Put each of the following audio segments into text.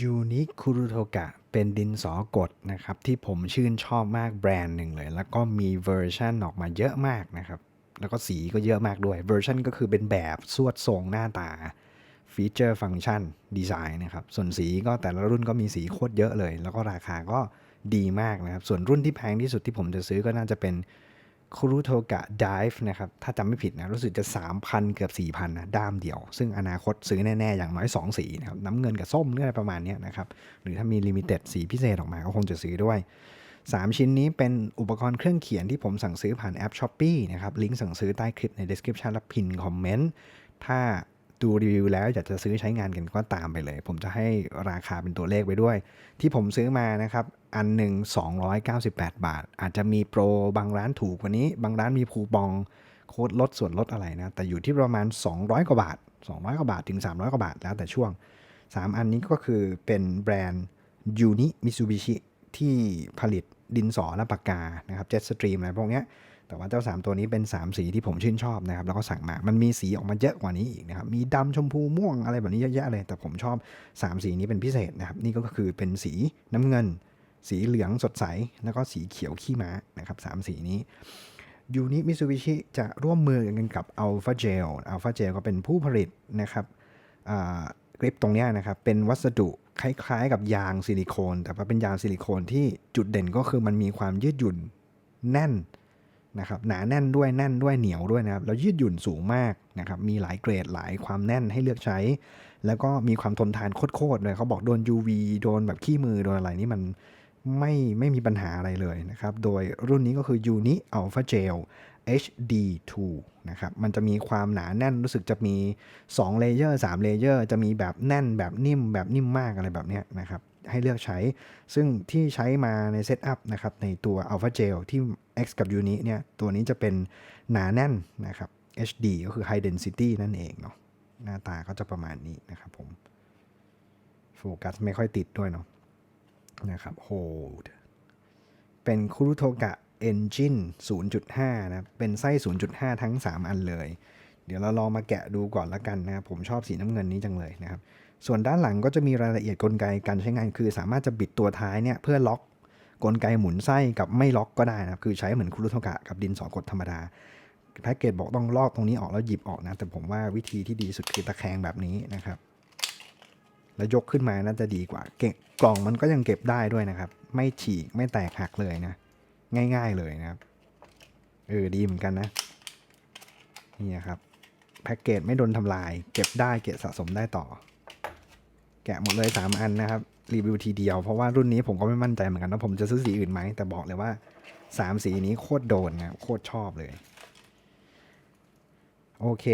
ยูนิคุรุโทกะเป็นดินสอกดนะครับ ที่ผมชื่นชอบมากแบรนด์หนึ่งเลย แล้วก็มีเวอร์ชันออกมาเยอะมากนะครับ แล้วก็สีก็เยอะมากด้วยเวอร์ชันก็คือเป็นแบบสวดทรงหน้าตาฟีเจอร์ฟังก์ชันดีไซน์นะครับ ส่วนสีก็แต่ละรุ่นก็มีสีโคตรเยอะเลย แล้วก็ราคาก็ดีมากนะครับ ส่วนรุ่นที่แพงที่สุดที่ผมจะซื้อก็น่าจะเป็น คุรุโทกะ Dive นะครับถ้าจำไม่ผิดนะรู้สึกจะ 3,000 เกือบ 4,000นะด้ามเดียว ซึ่งอนาคตซื้อแน่ ๆ อย่างน้อย 2 สีนะครับน้ำเงินกับส้มเรื่องอะไรประมาณนี้นะครับ หรือถ้ามีลิมิเต็ดสีพิเศษออกมาก็คงจะซื้อด้วย 3 ชิ้นนี้เป็นอุปกรณ์เครื่องเขียนที่ผมสั่งซื้อผ่านแอป s h อ p e e นะครับลิงก์สั่งซื้อใต้คลิปใน description และพินคอมเมนต์ถ้า ดูรีวิวแล้วอยากจะซื้อใช้งานกันก็ตามไปเลย ผมจะให้ราคาเป็นตัวเลขไปด้วย ที่ผมซื้อมานะครับ อันหนึ่ง298 บาท อาจจะมีโปรบางร้านถูกกว่านี้ บางร้านมีคูปองโค้ดลดส่วนลดอะไรนะ แต่อยู่ที่ประมาณ 200 กว่าบาท 200 กว่าบาทถึง 300 กว่าบาทแล้วแต่ช่วง 3 อันนี้ก็คือเป็นแบรนด์ยูนิมิซูบิชิที่ผลิตดินสอและปากกานะครับเจ็ตสตรีมอะไรพวกเนี้ย แต่ว่าเจ้า 3 ตัวนี้เป็น 3 สีที่ผมชื่นชอบนะครับ แล้วก็สั่งมา มันมีสีออกมาเยอะกว่านี้อีกนะครับ มีดำชมพูม่วงอะไรแบบนี้เยอะแยะเลย แต่ผมชอบ 3 สีนี้เป็นพิเศษนะครับ นี่ก็คือเป็นสีน้ำเงิน สีเหลืองสดใส แล้วก็สีเขียวขี้ม้านะครับสามสีนี้ยูนิมิ t ูบิชิจะร่วมมือกันกับ Alpha Gel Alpha Gel ก็เป็นผู้ผลิตนะครับกริปตรงนี้นะครับ เป็นวัสดุคล้ายๆ กับยางซิลิโคน แต่ว่าเป็นยางซิลิโคนที่จุดเด่นก็คือมันมีความยืดหยุ่นแน่น นะครับหนาแน่นด้วยแน่นด้วยเหนียวด้วยนะครับแล้วยืดหยุ่นสูงมากนะครับมีหลายเกรดหลายความแน่นให้เลือกใช้ แล้วก็มีความทนทานโคตรๆเลยเขาบอกโดน UV โดนแบบขี้มือโดนอะไรนี่มันไม่ไม่มีปัญหาอะไรเลยนะครับ โดยรุ่นนี้ก็คือ Uni Alpha Gel HD2 นะครับ มันจะมีความหนาแน่นรู้สึกจะมี2เลเยอร์3เลเยอร์จะมีแบบแน่นแบบนิ่มแบบนิ่มมากอะไรแบบนี้นะครับ ให้เลือกใช้ ซึ่งที่ใช้มาในเซตอัพนะครับในตัว Alpha Gel ที่ X กับ Uni เนี่ยตัวนี้จะเป็นหนาแน่นนะครับ HD ก็คือ High Density นั่นเองเนาะหน้าตาก็จะประมาณนี้นะครับผมโฟกัสไม่ค่อยติดด้วยเนาะนะครับ Hold เป็นคุรุโทกะ Engine 0.5 นะเป็นไส้ 0.5 ทั้ง 3 อันเลย เดี๋ยวเราลองมาแกะดูก่อนละกันนะครับผมชอบสีน้ำเงินนี้จังเลยนะครับ ส่วนด้านหลังก็จะมีรายละเอียดกลไกการใช้งาน คือสามารถจะบิดตัวท้ายเนี่ยเพื่อล็อกกลไกหมุนไส้กับไม่ล็อกก็ได้นะครับคือใช้เหมือนคุรุโทกะกับดินสอกดธรรมดาแพ็กเกจบอกต้องลอกตรงนี้ออกแล้วหยิบออกนะแต่ผมว่าวิธีที่ดีสุดคือตะแคงแบบนี้นะครับ แล้วยกขึ้นมาน่าจะดีกว่าเก็บกล่องมันก็ยังเก็บได้ด้วยนะครับ ไม่ฉีกไม่แตกหักเลยนะ ง่าย ๆเลยนะครับเออดีเหมือนกันนะนี่นครับแพ็กเกจไม่โดนทำลาย เก็บได้เก็บสะสมได้ต่อ แกะหมดเลย 3 อันนะครับ รีวิวทีเดียว เพราะว่ารุ่นนี้ผมก็ไม่มั่นใจเหมือนกันว่าผมจะซื้อสีอื่นไหม แต่บอกเลยว่า 3 สีนี้โคตรโดนนะโคตรชอบเลย โอเค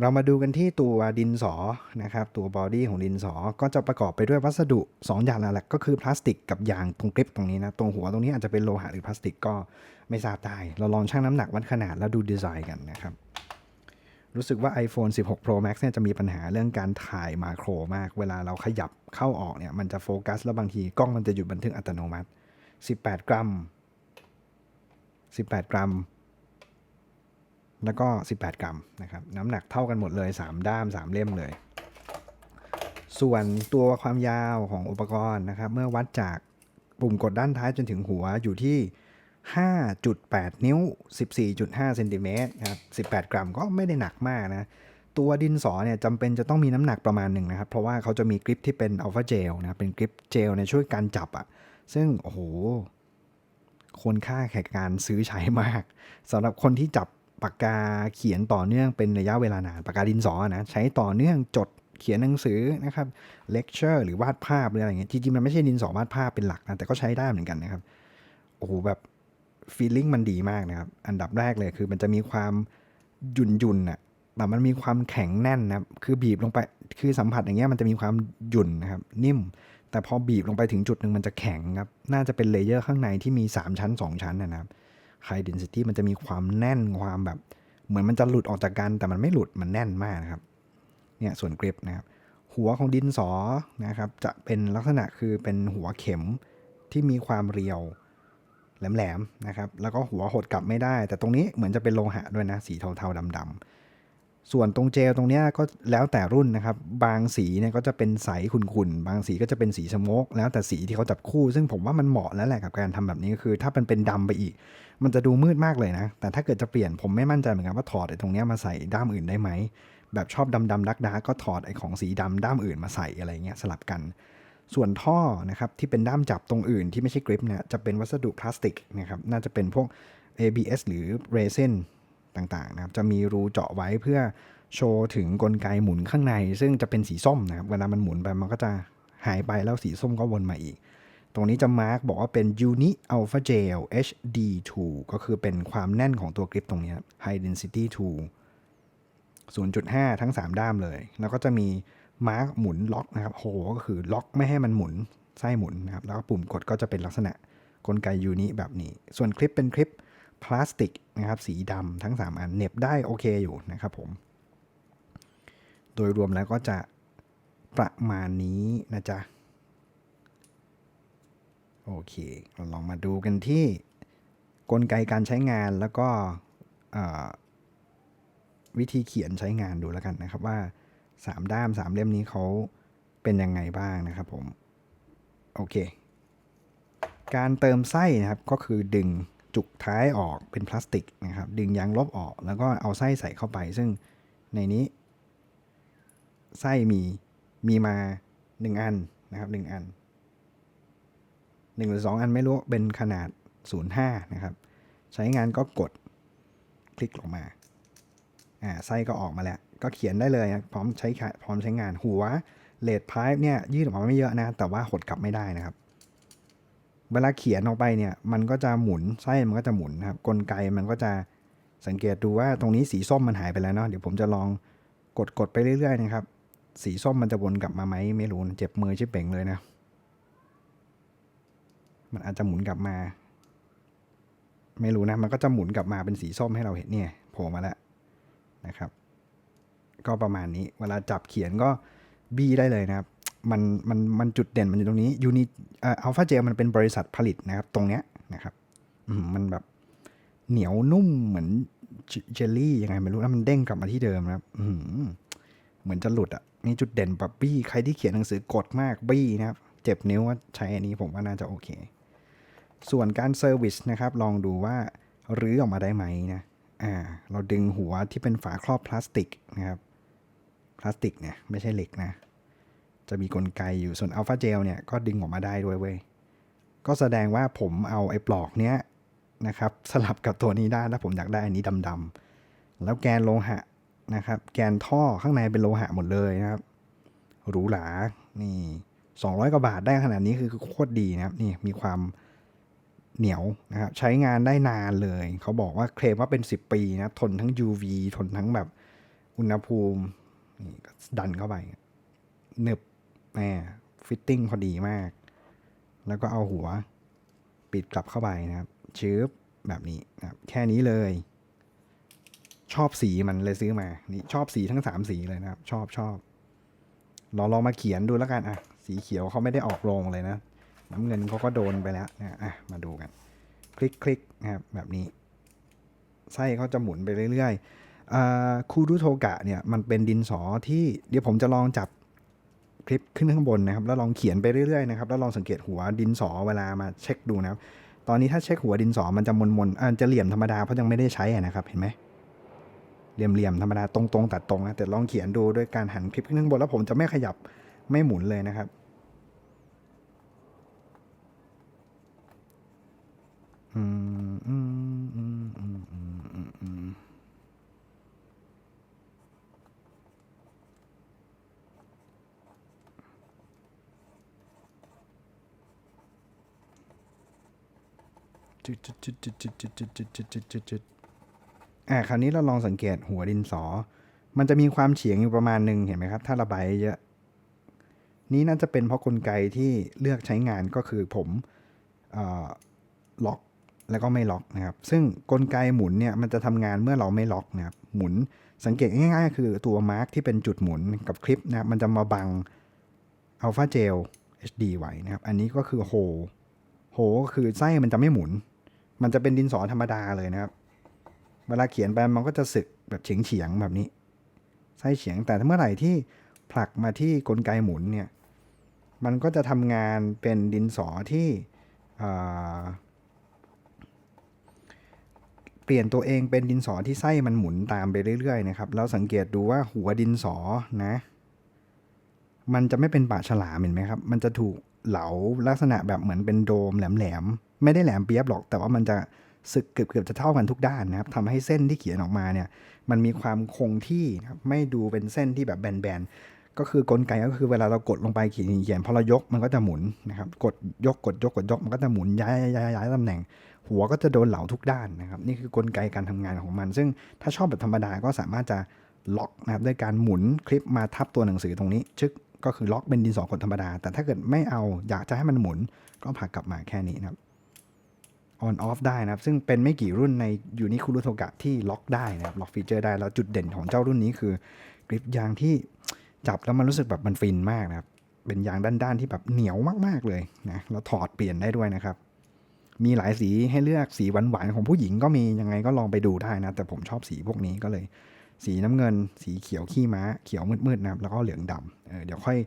เรามาดูกันที่ตัวดินสอนะครับ ตัวบอดี้ของดินสอก็จะประกอบไปด้วยวัสดุ 2 อย่างหลักๆก็คือพลาสติกกับยางตรงกริปตรงนี้นะตรงหัวตรงนี้อาจจะเป็นโลหะหรือพลาสติกก็ไม่ทราบได้เราลองชั่งน้ำหนักวัดขนาดแล้วดูดีไซน์กันนะครับ รู้สึกว่า iPhone 16 Pro Max เนี่ยจะมีปัญหาเรื่องการถ่ายมาโครมาก เวลาเราขยับเข้าออกเนี่ยมันจะโฟกัส แล้วบางทีกล้องมันจะหยุดบันทึกอัตโนมัติ 18 กรัม 18 กรัม แล้วก็ 18 กรัมนะครับ น้ำหนักเท่ากันหมดเลย 3 ด้าม 3 เล่มเลย ส่วนตัวความยาวของอุปกรณ์นะครับ เมื่อวัดจากปุ่มกดด้านท้ายจนถึงหัวอยู่ที่ 5.8 นิ้ว 14.5เซนติเมตรนะครับ18 กรัมก็ไม่ได้หนักมากนะ ตัวดินสอเนี่ยจำเป็นจะต้องมีน้ำหนักประมาณหนึ่งนะครับ เพราะว่าเขาจะมีกริปที่เป็นอัลฟาเจลนะเป็นกริปเจลเนี่ยช่วยการจับอะซึ่ง โอ้โหควรค่าแก่การซื้อใช้มากสำหรับคนที่จับปากกาเขียนต่อเนื่องเป็นระยะเวลานานปากกาดินสอนะใช้ต่อเนื่องจดเขียนหนังสือนะครับเลคเชอร์หรือวาดภาพหรืออะไรเงี้ยจริงๆมันไม่ใช่ดินสอวาดภาพเป็นหลักนะแต่ก็ใช้ได้เหมือนกันนะครับโอ้โหแบบ ฟีลลิ่งมันดีมากนะครับ อันดับแรกเลยคือมันจะมีความหยุ่นหยุ่นอะแต่มันมีความแข็งแน่นนะครับคือบีบลงไปคือสัมผัสอย่างเงี้ยมันจะมีความหยุ่นนะครับ นิ่ม แต่พอบีบลงไปถึงจุดหนึ่งมันจะแข็งครับน่าจะเป็นเลเยอร์ข้างในที่มี 3 ชั้น 2 ชั้นนะครับไฮเดนซิตี้มันจะมีความแน่นความแบบ เหมือนมันจะหลุดออกจากกัน แต่มันไม่หลุดมันแน่นมากนะครับเนี่ยส่วนกริปนะครับ หัวของดินสอนะครับ จะเป็นลักษณะคือเป็นหัวเข็มที่มีความเรียว แหลมๆนะครับแล้วก็หัวหดกลับไม่ได้ แต่ตรงนี้เหมือนจะเป็นโลหะด้วยนะสีเทาๆดำๆส่วนตรงเจลตรงนี้ก็แล้วแต่รุ่นนะครับ บางสีเนี่ยก็จะเป็นใสขุ่นๆบางสีก็จะเป็นสีสโมกแล้วแต่สีที่เขาจับคู่ ซึ่งผมว่ามันเหมาะแล้วแหละกับการทำแบบนี้ก็คือ ถ้ามันเป็นดำไปอีก มันจะดูมืดมากเลยนะ แต่ถ้าเกิดจะเปลี่ยนผมไม่มั่นใจเหมือนกันว่าถอดไอ้ตรงนี้มาใส่ด้ามอื่นได้ไหมแบบชอบดำดำดักดักก็ถอดไอ้ของสีดำด้ามอื่นมาใส่อะไรเงี้ยสลับกัน ส่วนท่อนะครับที่เป็นด้ามจับตรงอื่นที่ไม่ใช่กริปเนี่ยจะเป็นวัสดุพลาสติกนะครับน่าจะเป็นพวก ABS หรือเรซินต่างๆนะครับจะมีรูเจาะไว้เพื่อโชว์ถึงกลไกหมุนข้างใน ซึ่งจะเป็นสีส้มนะครับเวลามันหมุนไปมันก็จะหายไปแล้วสีส้มก็วนมาอีก ตรงนี้จะมาร์กบอกว่าเป็น Uni Alpha Gel HD2 ก็คือเป็นความแน่นของตัวกริปตรงนี้ High Density 2 0.5 ทั้ง 3 ด้ามเลย แล้วก็จะมี มาร์กหมุนล็อกนะครับโฮก็คือล็อกไม่ให้มันหมุนไส้หมุนนะครับแล้วก็ปุ่มกดก็จะเป็นลักษณะกลไกยูนิแบบนี้ ส่วนคลิปเป็นคลิปพลาสติกนะครับสีดำทั้ง 3 อันเน็บได้โอเคอยู่นะครับผม โดยรวมแล้วก็จะประมาณนี้นะจ๊ะ โอเค เราลองมาดูกันที่กลไกการใช้งานแล้วก็วิธีเขียนใช้งานดูแล้วกันนะครับว่า 3 ด้าม 3 เล่มนี้เขาเป็นยังไงบ้างนะครับผม โอเค การเติมไส้นะครับก็คือดึงจุกท้ายออกเป็นพลาสติกนะครับ ดึงยางลบออกแล้วก็เอาไส้ใส่เข้าไป ซึ่งในนี้ ไส้มีมีมา 1 อันนะครับ1อันหนึ่งหรือสองอันไม่รู้เป็นขนาด 05 นะครับ ใช้งานก็กดคลิกลงมาอ่าไส้ก็ออกมาแล้ว ก็เขียนได้เลยพร้อมใช้พร้อมใช้งานหัวเลดพายเนี่ยยืดออกมาไม่เยอะนะ แต่ว่าหดกลับไม่ได้นะครับ เวลาเขียนออกไปเนี่ยมันก็จะหมุนไส้มันก็จะหมุนนะครับกลไกมันก็จะสังเกตดูว่าตรงนี้สีส้มมันหายไปแล้วเนาะเดี๋ยวผมจะลองกดกดไปเรื่อยๆนะครับ สีส้มมันจะวนกลับมาไหมไม่รู้นะเจ็บมือชิบเป่งเลยนะ มันอาจจะหมุนกลับมา ไม่รู้นะมันก็จะหมุนกลับมาเป็นสีส้มให้เราเห็นเนี่ยโผล่มาแล้วนะครับ ก็ประมาณนี้ เวลาจับเขียนก็บี้ได้เลยนะครับ มันมันมันจุดเด่นมันอยู่ตรงนี้ยูนิเออัลฟาเจลมันเป็นบริษัทผลิตนะครับ ตรงเนี้ยนะครับมันแบบเหนียวนุ่มเหมือนเจลลี่ยังไงไม่รู้แล้วมันเด้งกลับมาที่เดิมนะครับเหมือนจะหลุดอะนี่จุดเด่นแบบบี้ใครที่เขียนหนังสือกดมากบี้นะครับ เจ็บนิ้วว่าใช้อันนี้ผมว่าน่าจะโอเค ส่วนการเซอร์วิสนะครับ ลองดูว่ารื้อออกมาได้ไหมนะอ่าเราดึงหัวที่เป็นฝาครอบพลาสติกนะครับ พลาสติกเนี่ยไม่ใช่เหล็กนะ จะมีกลไกอยู่ส่วนอัลฟาเจลเนี่ยก็ดึงออกมาได้ด้วยเว้ย ก็แสดงว่าผมเอาไอ้ปลอกเนี้ยนะครับสลับกับตัวนี้ได้แล้วผมอยากได้อันนี้ดำๆแล้วแกนโลหะนะครับ แกนท่อข้างในเป็นโลหะหมดเลยนะครับหรูหรานี่สองร้อยกว่าบาทได้ขนาดนี้คือโคตรดีนะครับนี่มีความเหนียวนะครับใช้งานได้นานเลย เขาบอกว่าเคลมว่าเป็น 10 ปีนะครับทนทั้ง UV ทนทั้งแบบอุณหภูมิ ดันเข้าไปหนึบแหมฟิตติ้งพอดีมาก แล้วก็เอาหัว ปิดกลับเข้าไปนะครับชืบแบบนี้นะครับ แค่นี้เลย ชอบสีมันเลยซื้อมา นี่ชอบสีทั้งสามสีเลยนะครับ ชอบชอบลองลองมาเขียนดูแล้วกันอะ สีเขียวเขาไม่ได้ออกโรงเลยนะ น้ำเงินเขาก็โดนไปแล้วนะอะมาดูกัน คลิกคลิกนะครับแบบนี้ไส้เขาจะหมุนไปเรื่อยๆ คูรุโทกะเนี่ยมันเป็นดินสอที่เดี๋ยวผมจะลองจับคลิปขึ้นข้างบนนะครับ แล้วลองเขียนไปเรื่อยๆนะครับแล้วลองสังเกตหัวดินสอเวลามาเช็คดูนะครับตอนนี้ถ้าเช็คหัวดินสอมันจะมนมนๆอ่าจะเหลี่ยมธรรมดาเพราะยังไม่ได้ใช้นะครับเห็นไหมเหลี่ยมๆธรรมดาตรงๆตัดตรงนะแต่ลองเขียนดูด้วยการหันคลิปขึ้นข้างบนแล้วผมจะไม่ขยับไม่หมุนเลยนะครับ อืมอืมอืมอืมอืมอืมอืม จุดจุดจุดจุดจุดจุดจุดจุดจุดจุดจุดจุดอ่าคราวนี้เราลองสังเกตหัวดินสอ มันจะมีความเฉียงอยู่ประมาณหนึ่งเห็นไหมครับ ถ้าระบายเยอะนี่น่าจะเป็นเพราะกลไกที่เลือกใช้งานก็คือผมอล็อกแล้วก็ไม่ล็อกนะครับ ซึ่งกลไกหมุนเนี่ยมันจะทำงานเมื่อเราไม่ล็อกนะครับ หมุนสังเกตง่ายๆ คือตัวมาร์กที่เป็นจุดหมุนกับคลิปนะครับมันจะมาบังอัลฟาเจล HD ไว้นะครับ อันนี้ก็คือโฮโฮก็คือไส้มันจะไม่หมุน มันจะเป็นดินสอธรรมดาเลยนะครับ เวลาเขียนไปมันก็จะสึกแบบเฉียงๆแบบนี้ไส้เฉียงแต่เมื่อไหร่ที่ผลักมาที่กลไกหมุนเนี่ยมันก็จะทำงานเป็นดินสอที่เปลี่ยนตัวเองเป็นดินสอที่ไส้มันหมุนตามไปเรื่อยๆนะครับแล้วสังเกตดูว่าหัวดินสอนะมันจะไม่เป็นปากฉลามเห็นไหมครับ มันจะถูกเหลาลักษณะแบบเหมือนเป็นโดมแหลมๆ ไม่ได้แหลมเปียบหรอก แต่ว่ามันจะสึกเกือบเกือบจะเท่ากันทุกด้านนะครับทำให้เส้นที่เขียนออกมาเนี่ย มันมีความคงที่นะครับไม่ดูเป็นเส้นที่แบบแบนๆ ก็คือกลไกก็คือเวลาเรากดลงไปเขียนเขียนพอเรายกมันก็จะหมุนนะครับ กดยกกดยกกดยกมันก็จะหมุนย้ายย้ายย้ายตำแหน่ง หัวก็จะโดนเหลาทุกด้านนะครับ นี่คือกลไกการทำงานของมัน ซึ่งถ้าชอบแบบธรรมดาก็สามารถจะล็อกนะครับด้วยการหมุนคลิปมาทับตัวหนังสือตรงนี้ ชึกก็คือล็อกเป็นดินสอกดธรรมดา แต่ถ้าเกิดไม่เอาอยากจะให้มันหมุนก็ผลักกลับมาแค่นี้นะครับ on off ได้นะครับ ซึ่งเป็นไม่กี่รุ่นในยูนิคุรุโทกะที่ล็อกได้นะครับ ล็อกฟีเจอร์ได้ แล้วจุดเด่นของเจ้ารุ่นนี้คือกริปยางที่จับแล้วมันรู้สึกแบบมันฟินมากนะครับ เป็นยางด้านๆที่แบบเหนียวมากๆเลยนะแล้วถอดเปลี่ยนได้ด้วยนะครับ มีหลายสีให้เลือกสีหวานๆของผู้หญิงก็มียังไงก็ลองไปดูได้นะ แต่ผมชอบสีพวกนี้ก็เลย สีน้ำเงิน สีเขียวขี้ม้า เขียวมืดๆนะครับแล้วก็เหลืองดำเออเดี๋ยวค่อย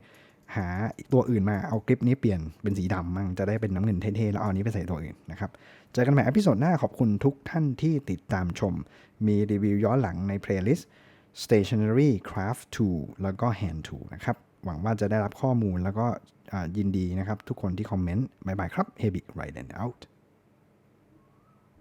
หาตัวอื่นมาเอาคลิปนี้เปลี่ยนเป็นสีดำมั่งจะได้เป็นน้ำเงินเท่ๆ แล้วเอาอันนี้ไปใส่ตัวอื่นนะครับเจอกันใหม่อพิโซดหน้าขอบคุณทุกท่านที่ติดตามชม มีรีวิวย้อนหลังในเพลย์ลิสต์ stationery craft tool แล้วก็ hand tool นะครับ หวังว่าจะได้รับข้อมูลแล้วก็ยินดีนะครับ ทุกคนที่คอมเมนต์บายบายครับ h e b i Ride and Out